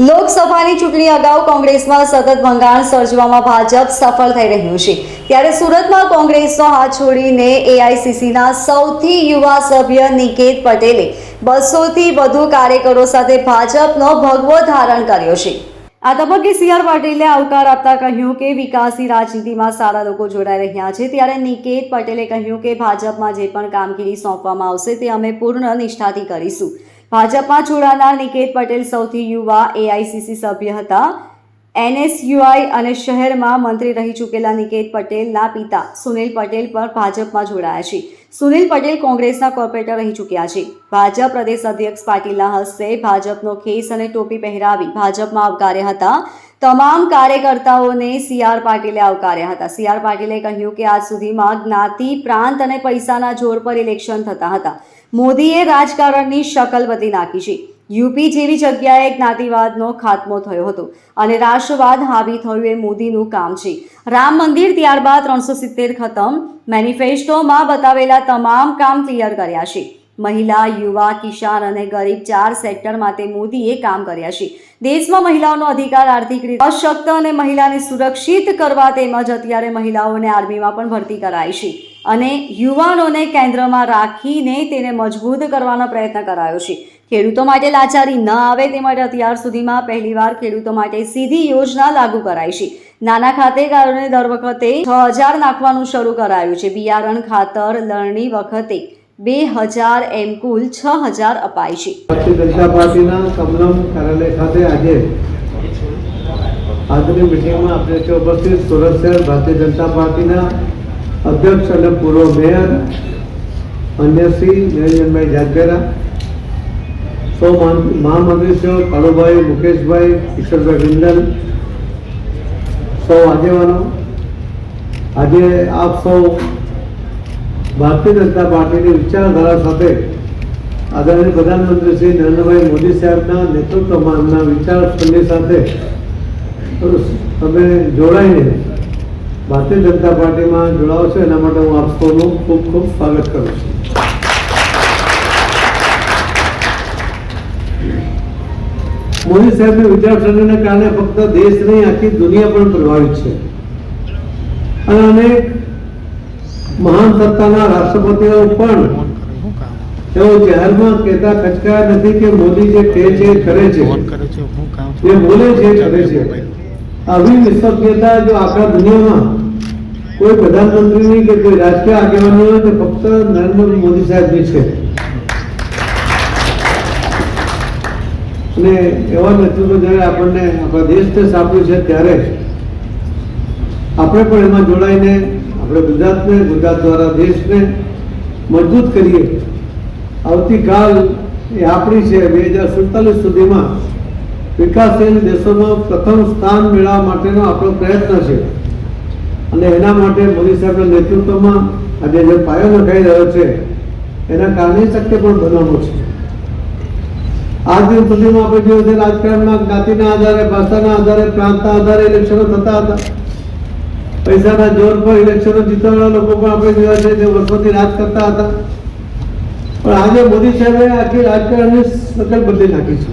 લોકસભાની ચૂંટણી અગાઉ કોંગ્રેસમાં સતત ભંગાણ સર્જવામાં ભાજપ સફળ થઈ રહ્યું છે. ત્યારે સુરતમાં કોંગ્રેસનો હાથ છોડીને એઆઈસીસીના સૌથી યુવા સભ્ય નિકેત પટેલે બસોથી વધુ કાર્યકરો સાથે ભાજપનો ભગવો ધારણ કર્યો છે. આ તબક્કે સી આર પાટીલે આવકાર આપતા કહ્યું કે વિકાસની રાજનીતિમાં સારા લોકો જોડાઈ રહ્યા છે. ત્યારે નિકેત પટેલે કહ્યું કે ભાજપમાં જે પણ કામગીરી સોંપવામાં આવશે તે અમે પૂર્ણ નિષ્ઠાથી કરીશું. ભાજપમાં જોડાનાર નિકેત પટેલ સૌથી યુવા એઆઈસીસી સભ્ય હતા. એનએસયુઆઈ અને શહેરમાં મંત્રી રહી ચૂકેલા નિકેત પટેલના પિતા સુનિલ પટેલ પણ ભાજપમાં જોડાયા છે. સુનિલ પટેલ કોંગ્રેસના કોર્પોરેટર રહી ચૂક્યા છે. ભાજપ પ્રદેશ અધ્યક્ષ પાટીલના હસ્તે ભાજપનો ખેસ અને ટોપી પહેરાવી ભાજપમાં આવકાર્યા હતા. તમામ કાર્યકર્તાઓને સી આર પાટીલે આવકાર્યા હતા. સી આર પાટીલે કહ્યું કે આજ સુધીમાં જ્ઞાતિ, પ્રાંત અને પૈસાના જોર પર ઇલેક્શન થતા હતા. મોદીએ રાજકારણની શકલ બદલી નાખી છે. યુપી જેવી જગ્યાએ જ્ઞાતિવાદનો ખાત્મો થયો હતો અને રાષ્ટ્રવાદ હાવી થયું એ મોદીનું કામ છે. રામ મંદિર ત્યારબાદ ત્રણસો સિત્તેર ખતમ મેનિફેસ્ટોમાં બતાવેલા તમામ કામ ક્લિયર કર્યા છે. મહિલા, યુવા, કિસાન અને ગરીબ ચાર સેક્ટર માટે મોદીએ કામ કર્યા છે. દેશમાં મહિલાઓનો અધિકાર આર્થિક રીતે અશક્ત અને મહિલાને સુરક્ષિત કરવા તેમજ અત્યારે મહિલાઓને આર્મીમાં પણ ભરતી કરાઈ છે. અને યુવાનોને કેન્દ્રમાં રાખીને તેને મજબૂત કરવાનો પ્રયત્ન કરાયો છે. ખેડૂતો માટે લાચારી ન આવે તે માટે અત્યાર સુધીમાં પહેલીવાર ખેડૂતો માટે સીધી યોજના લાગુ કરાઈ છે. નાના ખાતેદારોને દર વખતે છ હજાર નાખવાનું શરૂ કરાયું છે. બિયારણ, ખાતર, લણણી વખતે બે હજાર એમ કુલ છ હજાર અપાય છે. ભારતીય જનતા પાર્ટીના અધ્યક્ષ અને પૂર્વ મેયર, અન્ય શ્રી નિરંજનભાઈ જાગેરા સૌ મહાન- મહામંત્રીશ્રીઓ, કાળુભાઈ, મુકેશભાઈ, કિશોરભાઈ વિંદલ સૌ આગેવાનો. આજે આપ સૌ ભારતીય જનતા પાર્ટીની વિચારધારા સાથે આદરણીય પ્રધાનમંત્રી શ્રી નરેન્દ્રભાઈ મોદી સાહેબના નેતૃત્વમાં એમના વિચારસરણી સાથે તમે જોડાઈને ભારતીય જનતા પાર્ટીમાં જોડાવો છો એના માટે હું આપ સૌનું ખૂબ ખૂબ સ્વાગત કરું છું. મોદી સાહેબની વિચારસરણીને કારણે ફક્ત દેશ નહીં આખી દુનિયા પણ પ્રભાવિત છે. અને અનેક મહાન સત્તાના રાષ્ટ્રપતિઓ પણ તેઓ જાહેરમાં કહેતા ખચકાયા નથી કે મોદી જે કહે છે કરે છે. જે બોલે છે કરે છે. આવી વિશ્વસનીયતા જો આખા દુનિયામાં કોઈ પ્રધાનમંત્રીની કે કોઈ રાજકીય આગેવાની હોય, તો ફક્ત નરેન્દ્ર મોદી સાહેબની છે. અને એવા નેતૃત્વ જ્યારે આપણને આપણા દેશને સાંપ્યું છે ત્યારે આપણે પણ એમાં જોડાઈને આપણે ગુજરાતને, ગુજરાત દ્વારા દેશને મજબૂત કરીએ. આવતીકાલ એ આપણી છે, બે હજાર સુડતાલીસ સુધીમાં વિકાસશીલ દેશોમાં પ્રથમ સ્થાન મેળવવા માટેનો આપણો પ્રયત્ન છે. અને એના માટે મોદી સાહેબના નેતૃત્વમાં આજે જે પાયો નખાઈ રહ્યો છે, એના કારણે શક્ય પણ બનવાનું છે. આજ દિન સુધીમાં આપણે જોયું છે રાજકારણમાં જ્ઞાતિના આધારે, ભાષાના આધારે, પ્રાંતના આધારે ઇલેક્શનો થતા હતા, પૈસાના જોર પર ઇલેક્શનો જીતવાના લોકો પણ આપણે જોયા છે જે વર્ષોથી રાજ કરતા હતા. પણ આજે મોદી સાહેબે આખી રાજકારણની શકલ બદલી નાખી છે.